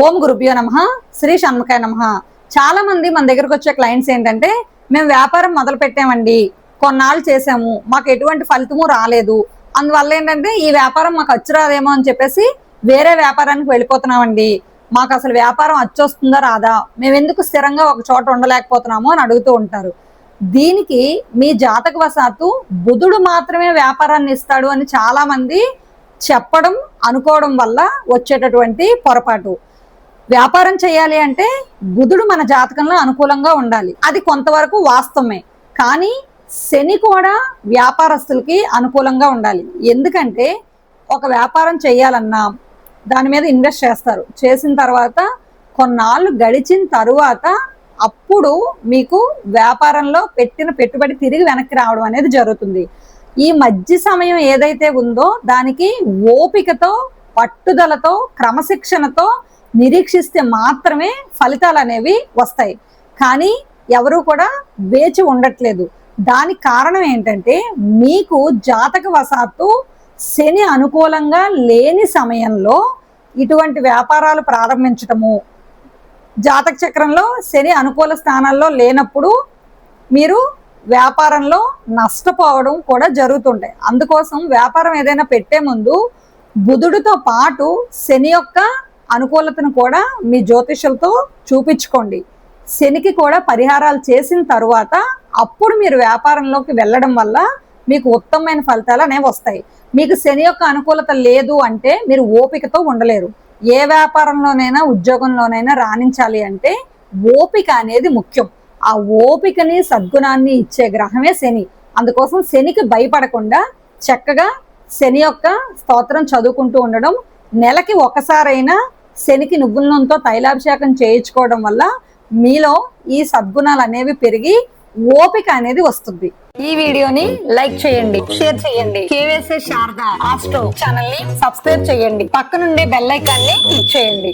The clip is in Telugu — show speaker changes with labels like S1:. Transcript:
S1: ఓం గురుభ్యో నమ శ్రీ షణ్ముఖాయ నమ. చాలా మంది మన దగ్గరకు వచ్చే క్లయింట్స్ ఏంటంటే మేము వ్యాపారం మొదలు పెట్టామండి కొన్నాళ్ళు చేసాము మాకు ఎటువంటి ఫలితము రాలేదు. అందువల్ల ఏంటంటే ఈ వ్యాపారం మాకు అచ్చు రాదేమో అని చెప్పేసి వేరే వ్యాపారానికి వెళ్ళిపోతున్నామండి. మాకు అసలు వ్యాపారం అచ్చొస్తుందా రాదా? మేము ఎందుకు స్థిరంగా ఒక చోట ఉండలేకపోతున్నాము అని అడుగుతూ ఉంటారు. దీనికి మీ జాతక వశాత్తు బుధుడు మాత్రమే వ్యాపారాన్ని ఇస్తాడు అని చాలా మంది చెప్పడం అనుకోవడం వల్ల వచ్చేటటువంటి పొరపాటు. వ్యాపారం చేయాలి అంటే బుధుడు మన జాతకంలో అనుకూలంగా ఉండాలి. అది కొంతవరకు వాస్తవమే. కానీ శని కూడా వ్యాపారస్తులకి అనుకూలంగా ఉండాలి. ఎందుకంటే ఒక వ్యాపారం చేయాలన్నా దాని మీద ఇన్వెస్ట్ చేస్తారు. చేసిన తర్వాత కొన్నాళ్ళు గడిచిన తరువాత అప్పుడు మీకు వ్యాపారంలో పెట్టిన పెట్టుబడి తిరిగి వెనక్కి రావడం అనేది జరుగుతుంది. ఈ మధ్య సమయం ఏదైతే ఉందో దానికి ఓపికతో పట్టుదలతో క్రమశిక్షణతో నిరీక్షిస్తే మాత్రమే ఫలితాలు అనేవి వస్తాయి. కానీ ఎవరు కూడా వేచి ఉండట్లేదు. దానికి కారణం ఏంటంటే మీకు జాతక వశాత్తు శని అనుకూలంగా లేని సమయంలో ఇటువంటి వ్యాపారాలు ప్రారంభించటము జాతక చక్రంలో శని అనుకూల స్థానాల్లో లేనప్పుడు మీరు వ్యాపారంలో నష్టపోవడం కూడా జరుగుతుంటాయి. అందుకోసం వ్యాపారం ఏదైనా పెట్టే ముందు బుధుడితో పాటు శని యొక్క అనుకూలతను కూడా మీ జ్యోతిషులతో చూపించుకోండి. శనికి కూడా పరిహారాలు చేసిన తరువాత అప్పుడు మీరు వ్యాపారంలోకి వెళ్ళడం వల్ల మీకు ఉత్తమమైన ఫలితాలు అనేవి వస్తాయి. మీకు శని యొక్క అనుకూలత లేదు అంటే మీరు ఓపికతో ఉండలేరు. ఏ వ్యాపారంలోనైనా ఉద్యోగంలోనైనా రాణించాలి అంటే ఓపిక అనేది ముఖ్యం. ఆ ఓపికని సద్గుణాన్ని ఇచ్చే గ్రహమే శని. అందుకోసం శనికి భయపడకుండా చక్కగా శని యొక్క స్తోత్రం చదువుకుంటూ ఉండడం నెలకి ఒకసారైనా శనికి నువ్వుల నూనెతో తైలాభిషేకం చేయించుకోవడం వల్ల మీలో ఈ సద్గుణాలు అనేవి పెరిగి ఓపిక అనేది వస్తుంది. ఈ వీడియోని లైక్ చేయండి షేర్ చేయండి. కేవీఎస్ఏ శారదా ఆస్ట్రో ఛానల్ని సబ్స్క్రైబ్ చేయండి. పక్కనుండే బెల్ ఐకాన్ని క్లిక్ చేయండి.